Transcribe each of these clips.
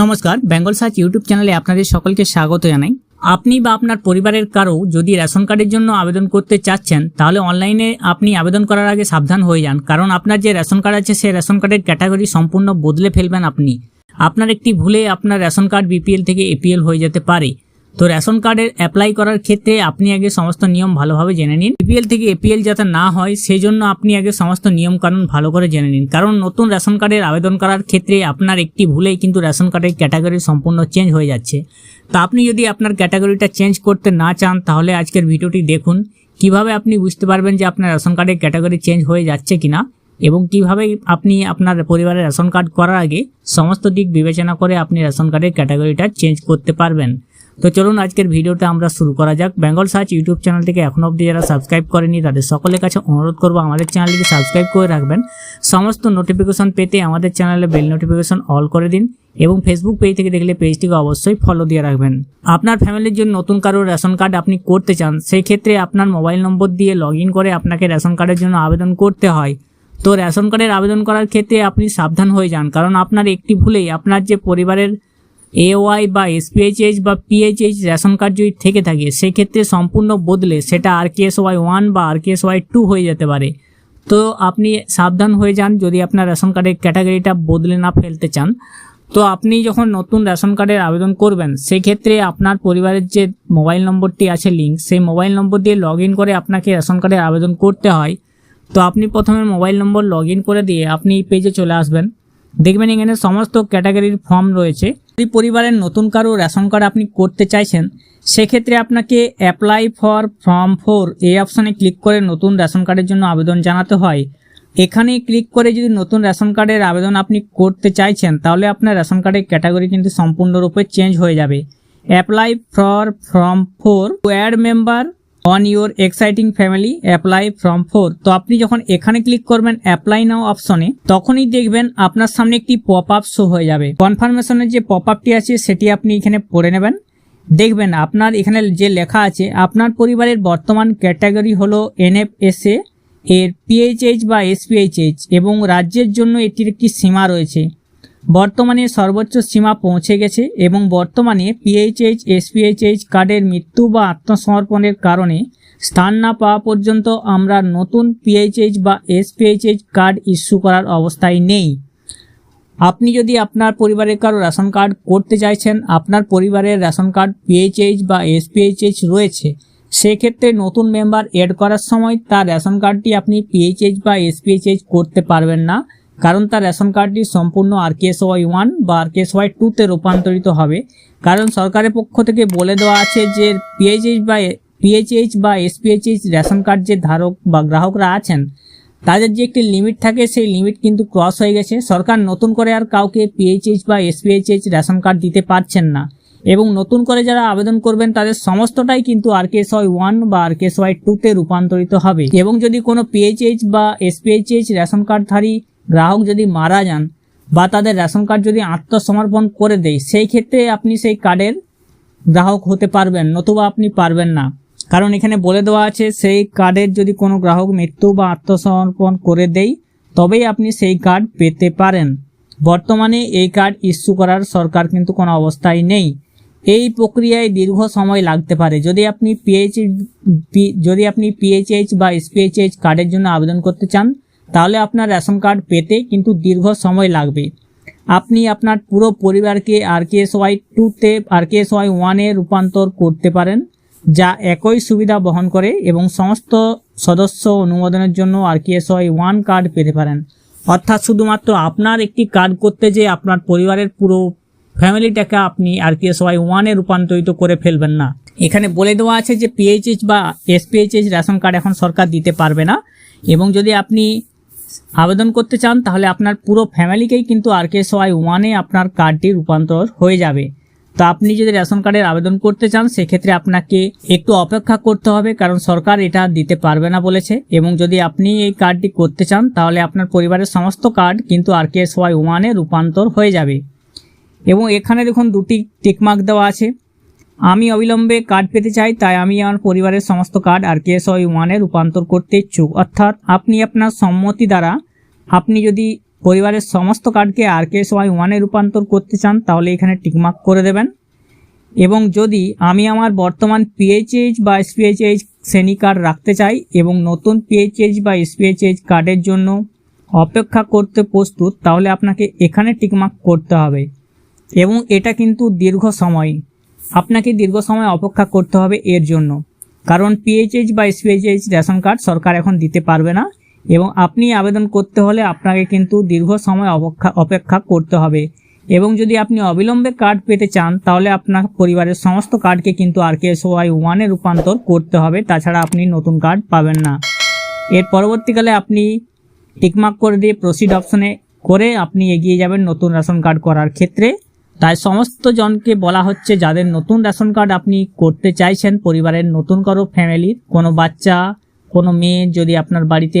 নমস্কার, Bengal search YouTube চ্যানেলে আপনাদের সকলকে স্বাগত জানাই। আপনি বা আপনার পরিবারের কারও যদি রেশন কার্ডের জন্য আবেদন করতে চাচ্ছেন, তাহলে অনলাইনে আপনি আবেদন করার আগে সাবধান হয়ে যান, কারণ আপনার যে রেশন কার্ড আছে, সেই রেশন কার্ডের ক্যাটাগরি সম্পূর্ণ বদলে ফেলবেন আপনি। আপনার একটি ভুলে আপনার রেশন কার্ড বিপিএল থেকে এপিএল হয়ে যেতে পারে। তো রেশন কার্ডের অ্যাপ্লাই করার ক্ষেত্রে আপনি আগে সমস্ত নিয়ম ভালোভাবে জেনে নিন। বিপিএল থেকে এপিএল যাতে না হয় সেই জন্য আপনি আগে সমস্ত নিয়ম কানুন ভালো করে জেনে নিন। কারণ নতুন রেশন কার্ডের আবেদন করার ক্ষেত্রে আপনার একটি ভুলেই কিন্তু রেশন কার্ডের ক্যাটাগরি সম্পূর্ণ চেঞ্জ হয়ে যাচ্ছে। তা আপনি যদি আপনার ক্যাটাগরিটা চেঞ্জ করতে না চান, তাহলে আজকের ভিডিওটি দেখুন। কীভাবে আপনি বুঝতে পারবেন যে আপনার রেশন কার্ডের ক্যাটাগরি চেঞ্জ হয়ে যাচ্ছে কিনা এবং কীভাবে আপনি আপনার পরিবারের রেশন কার্ড করার আগে সমস্ত দিক বিবেচনা করে আপনি রেশন কার্ডের ক্যাটাগরিটা চেঞ্জ করতে পারবেন। তো চলুন আজকের ভিডিওটা আমরা শুরু করা যাক। বেঙ্গল সার্চ ইউটিউব চ্যানেলটিকে এখনও অবধি যারা সাবস্ক্রাইব করেনি, তাদের সকলের কাছে অনুরোধ করব আমাদের চ্যানেলটিকে সাবস্ক্রাইব করে রাখবেন। সমস্ত নোটিফিকেশন পেতে আমাদের চ্যানেলে বেল নোটিফিকেশন অল করে দিন এবং ফেসবুক পেজ থেকে দেখলে পেজটিকে অবশ্যই ফলো দিয়ে রাখবেন। আপনার ফ্যামিলির জন্য নতুন কারও রেশন কার্ড আপনি করতে চান, সেই ক্ষেত্রে আপনার মোবাইল নম্বর দিয়ে লগ করে আপনাকে রেশন কার্ডের জন্য আবেদন করতে হয়। তো রেশন কার্ডের আবেদন করার ক্ষেত্রে আপনি সাবধান হয়ে যান, কারণ আপনার একটি ভুলেই আপনার যে পরিবারের এওয়াই বা এসপিএইচএইচ বা পিএইচএইচ রেশন কার্ড যদি থেকে থাকে, সেক্ষেত্রে সম্পূর্ণ বদলে সেটা আর কে ওয়াই ওয়ান বা আর কে ওয়াই টু হয়ে যেতে পারে। তো আপনি সাবধান হয়ে যান যদি আপনার রেশন কার্ডের ক্যাটাগরিটা বদলে না ফেলতে চান। তো আপনি যখন নতুন রেশন কার্ডের আবেদন করবেন, সেক্ষেত্রে আপনার পরিবারের যে মোবাইল নম্বরটি আছে লিঙ্ক সেই মোবাইল নম্বর দিয়ে লগ করে আপনাকে রেশন কার্ডের আবেদন করতে হয়। তো আপনি প্রথমে মোবাইল নম্বর লগ করে দিয়ে আপনি এই পেজে চলে আসবেন। দেখবেন এখানে সমস্ত ক্যাটাগরির ফর্ম রয়েছে। যদি পরিবারের নতুন কারও রেশন কার্ড আপনি করতে চাইছেন, সেক্ষেত্রে আপনাকে অ্যাপ্লাই ফর ফর্ম ফোর এই অপশানে ক্লিক করে নতুন রেশন কার্ডের জন্য আবেদন জানাতে হয়। এখানে ক্লিক করে যদি নতুন রেশন কার্ডের আবেদন আপনি করতে চাইছেন, তাহলে আপনার রেশন কার্ডের ক্যাটাগরি কিন্তু সম্পূর্ণরূপে চেঞ্জ হয়ে যাবে। Apply for form four add member on your exciting family apply from four তো আপনি যখন এখানে ক্লিক করবেন অ্যাপ্লাই নাও অপশনে তখনই দেখবেন আপনার সামনে একটি পপ আপ শো হয়ে যাবে। কনফার্মেশনের যে পপ আপটি আছে, সেটি আপনি এখানে পড়ে নেবেন। দেখবেন আপনার এখানে যে লেখা আছে, আপনার পরিবারের বর্তমান ক্যাটাগরি হলো এনএফএসএ এর পিএইচএইচ বা এসপিএইচএইচ এবং রাজ্যের জন্য এটির একটি সীমা রয়েছে। বর্তমানে সর্বোচ্চ সীমা পৌঁছে গেছে এবং বর্তমানে পিএইচএইচ এসপিএইচএইচ কার্ডের মৃত্যু বা আত্মসমর্পণের কারণে স্থান না পাওয়া পর্যন্ত আমরা নতুন পিএইচএইচ বা এসপিএইচএইচ কার্ড ইস্যু করার অবস্থায় নেই। আপনি যদি আপনার পরিবারের কারও রেশন কার্ড করতে চাইছেন, আপনার পরিবারের রেশন কার্ড পিএইচএইচ বা এসপিএইচএইচ রয়েছে, সেক্ষেত্রে নতুন মেম্বার এড করার সময় তার রেশন কার্ডটি আপনি পিএইচএইচ বা এসপিএইচএইচ করতে পারবেন না। কারণ তার রেশন কার্ডটি সম্পূর্ণ ওয়াই ওয়ান বা ওয়াই টুতে রূপান্তরিত হবে। কারণ সরকারের পক্ষ থেকে বলে দেওয়া আছে যে পিএইচএইচ বা পিএইচএইচ বা এসপিএইচএইচ রেশন কার্ড যে ধারক বা গ্রাহকরা আছেন, তাদের যে একটি লিমিট থাকে সেই লিমিট কিন্তু ক্রস হয়ে গেছে। সরকার নতুন করে আর কাউকে পিএইচএইচ বা এসপিএইচএইচ রেশন কার্ড দিতে পারছেন না। এবং নতুন করে যারা আবেদন করবেন, তাদের সমস্তটাই কিন্তু ওয়াই ওয়ান বা ওয়াই টুতে রূপান্তরিত হবে। এবং যদি কোনো পিএইচএইচ বা এসপিএইচএইচ রেশন কার্ডধারী গ্রাহক যদি মারা যান বা তাদের রেশন কার্ড যদি আত্মসমর্পণ করে দেয়, সেই ক্ষেত্রে আপনি সেই কার্ডের গ্রাহক হতে পারবেন, নতুবা আপনি পারবেন না। কারণ এখানে বলে দেওয়া আছে, সেই কার্ডের যদি কোনো গ্রাহক মৃত্যু বা আত্মসমর্পণ করে দেয়, তবেই আপনি সেই কার্ড পেতে পারেন। বর্তমানে এই কার্ড ইস্যু করার সরকার কিন্তু কোনো অবস্থায় নেই। এই প্রক্রিয়ায় দীর্ঘ সময় লাগতে পারে। যদি আপনি পিএইচ যদি আপনি পিএইচএইচ বা এসপিএইচএইচ কার্ডের জন্য আবেদন করতে চান তাহলে আপনার রেশন কার্ড পেতে কিন্তু দীর্ঘ সময় লাগবে। আপনি আপনার পুরো পরিবারকে আর কে এস ওয়াই টুতে আর কে এস ওয়াই ওয়ানে রূপান্তর করতে পারেন, যা একই সুবিধা বহন করে এবং সমস্ত সদস্য অনুমোদনের জন্য R K S Y one card পেতে পারেন। অর্থাৎ শুধুমাত্র আপনার একটি কার্ড করতে যে আপনার পরিবারের পুরো ফ্যামিলিটাকে আপনি আর কে এস ওয়াই ওয়ানে রূপান্তরিত করে ফেলবেন না। এখানে বলে দেওয়া আছে যে পিএইচএইচ বা এসপিএইচএইচ রেশন কার্ড এখন সরকার দিতে পারবে না। এবং যদি আপনি আবেদন করতে চান, তাহলে আপনার পুরো ফ্যামিলিকেই কিন্তু আর কে ওয়াই ওয়ানে আপনার কার্ডটি রূপান্তর হয়ে যাবে। তো আপনি যদি রেশন কার্ডের আবেদন করতে চান, সেক্ষেত্রে আপনাকে একটু অপেক্ষা করতে হবে, কারণ সরকার এটা দিতে পারবে না বলেছে। এবং যদি আপনি এই কার্ডটি করতে চান, তাহলে আপনার পরিবারের সমস্ত কার্ড কিন্তু আর কে ওয়াই ওয়ানে রূপান্তর হয়ে যাবে। এবং এখানে দেখুন দুটি টিকমার্ক দেওয়া আছে। আমি অবিলম্বে কার্ড পেতে চাই, তাই আমি আমার পরিবারের সমস্ত কার্ড আর ওই ওয়ানে রূপান্তর করতে ইচ্ছুক। অর্থাৎ আপনি আপনার সম্মতি দ্বারা আপনি যদি পরিবারের সমস্ত কার্ডকে আর কে ওয়াই ওয়ানে রূপান্তর করতে চান, তাহলে এখানে টিকমার্ক করে দেবেন। এবং যদি আমি আমার বর্তমান পিএইচএইচ বা এসপিএইচএইচ শ্রেণি কার্ড রাখতে চাই এবং নতুন পিএইচএইচ বা এসপিএইচএইচ কার্ডের জন্য অপেক্ষা করতে প্রস্তুত, তাহলে আপনাকে এখানে টিকমার্ক করতে হবে। এবং এটা কিন্তু দীর্ঘ সময়। আপনাকে দীর্ঘ সময় অপেক্ষা করতে হবে এর জন্য। কারণ পিএইচএইচ বা এসপিএইচএইচ রেশন কার্ড সরকার এখন দিতে পারবে না এবং আপনি আবেদন করতে হলে আপনাকে কিন্তু দীর্ঘ সময় অপেক্ষা অপেক্ষা করতে হবে। এবং যদি আপনি অবিলম্বে কার্ড পেতে চান, তাহলে আপনার পরিবারের সমস্ত কার্ডকে কিন্তু আর কে এস ওয়াই ওয়ানে রূপান্তর করতে হবে। তাছাড়া আপনি নতুন কার্ড পাবেন না। এর পরবর্তীকালে আপনি টিকমার্ক করে দিয়ে প্রসিড অপশনে করে আপনি এগিয়ে যাবেন নতুন রেশন কার্ড করার ক্ষেত্রে। তাই সমস্ত জনকে বলা হচ্ছে যাদের নতুন রেশন কার্ড আপনি করতে চাইছেন, পরিবারের নতুন কারও ফ্যামিলির, কোনো বাচ্চা, কোনো মেয়ে যদি আপনার বাড়িতে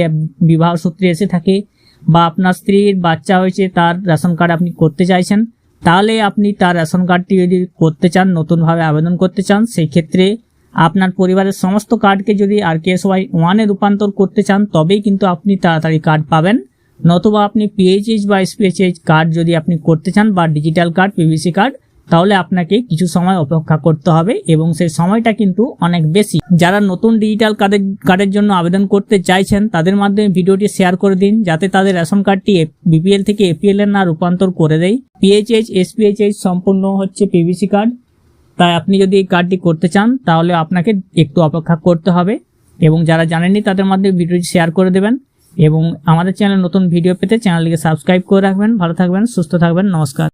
বিবাহ সূত্রে এসে থাকে বা আপনার স্ত্রীর বাচ্চা হয়েছে, তার রেশন কার্ড আপনি করতে চাইছেন, তাহলে আপনি তার রেশন কার্ডটি যদি করতে চান, নতুনভাবে আবেদন করতে চান সেই ক্ষেত্রে আপনার পরিবারের সমস্ত কার্ডকে যদি আর কে এস ওয়াই ওয়ানে রূপান্তর করতে চান, তবেই কিন্তু আপনি তাড়াতাড়ি কার্ড পাবেন। নতুবা আপনি পিএইচএইচ বা এসপিএইচএইচ কার্ড যদি আপনি করতে চান বা ডিজিটাল কার্ড পিভিসি কার্ড তাহলে আপনাকে কিছু সময় অপেক্ষা করতে হবে এবং সেই সময়টা কিন্তু অনেক বেশি। যারা নতুন ডিজিটাল কার্ডের কার্ডের জন্য আবেদন করতে চাইছেন, তাদের মাধ্যমে ভিডিওটি শেয়ার করে দিন, যাতে তাদের রেশন কার্ডটি বিপিএল থেকে এপিএল এর না রূপান্তর করে দেয় পিএইচএইচ এসপিএইচএইচ সম্পূর্ণ হচ্ছে পিভিসি কার্ড তাই আপনি যদি এই কার্ডটি করতে চান, তাহলে আপনাকে একটু অপেক্ষা করতে হবে এবং যারা জানেননি, তাদের মাধ্যমে ভিডিওটি শেয়ার করে দেবেন। এবং আমাদের চ্যানেল নতুন ভিডিও পেতে চ্যানেলটিকে সাবস্ক্রাইব করে রাখবেন। ভালো থাকবেন, সুস্থ থাকবেন, নমস্কার।